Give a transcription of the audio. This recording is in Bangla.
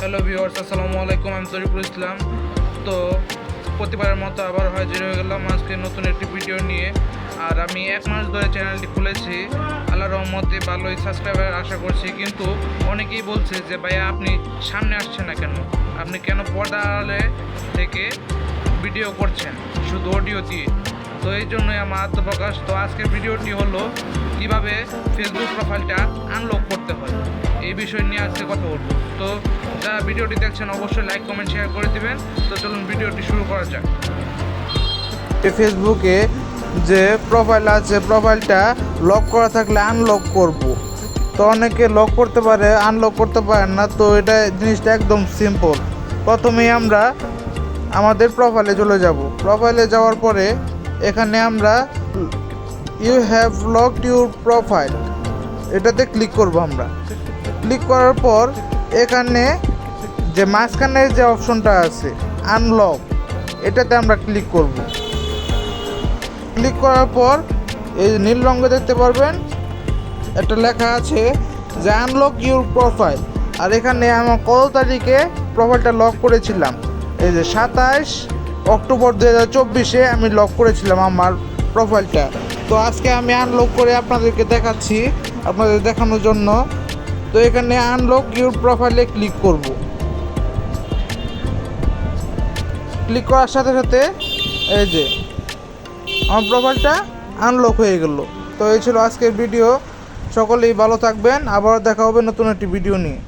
হ্যালো ভিউয়ার্স আসসালামু আলাইকুম, আমি তরিকুল ইসলাম। তো প্রতিবারের মতো আবার হাজির হয়ে গেলাম আজকে নতুন একটি ভিডিও নিয়ে। আর আমি এক মাস ধরে চ্যানেলটি খুলেছি। আল্লাহ রহমতে ভালোই সাবস্ক্রাইবার আশা করছি। কিন্তু অনেকেই বলছে যে, ভাইয়া, আপনি সামনে আসছেন না কেন? আপনি কেন পর্দা আড়ালে থেকে ভিডিও করছেন? শুধু অডিও দিয়ে? তো এই জন্যই আমার আত্মপ্রকাশ। তো আজকের ভিডিওটি হলো কীভাবে ফেসবুক প্রোফাইলটা আনলক করতে হয়। এই বিষয় নিয়ে আজকে কথা বলব। তো যারা ভিডিওটি দেখছেন, অবশ্যই লাইক কমেন্ট শেয়ার করে দিবেন। তো চলুন ভিডিওটি শুরু করা যাক। ফেসবুকে যে প্রোফাইল আছে প্রোফাইলটা লক করা থাকলে আনলক করব। তো অনেকে লক করতে পারে আনলক করতে পারেন না। তো এটা জিনিসটা একদম সিম্পল প্রথমেই আমরা আমাদের প্রোফাইলে চলে যাব। প্রোফাইলে যাওয়ার পরে এখানে আমরা you have locked your profile এটাতে ক্লিক করব আমরা। ক্লিক করার পর এখানে যে মাঝখানের যে অপশনটা আছে আনলক এটাতে আমরা ক্লিক করব। ক্লিক করার পর, এই নীল রঙে দেখতে পারবেন, একটা লেখা আছে যে আনলক ইউর প্রোফাইল আর এখানে আমার কত তারিখে প্রোফাইলটা লক করেছিলাম? এই যে সাতাশ অক্টোবর দু হাজার চব্বিশে আমি লক করেছিলাম আমার প্রোফাইলটা তো আজকে আমি আনলক করে আপনাদেরকে দেখাচ্ছি, আপনাদের দেখানোর জন্য। তো এখানে আনলক ইউর প্রোফাইলে ক্লিক করব। ক্লিক করার সাথে সাথে এই যে, আমার প্রোফাইলটা আনলক হয়ে গেল। তো এই ছিল আজকের ভিডিও সকলেই ভালো থাকবেন। আবার দেখা হবে নতুন একটি ভিডিও নিয়ে।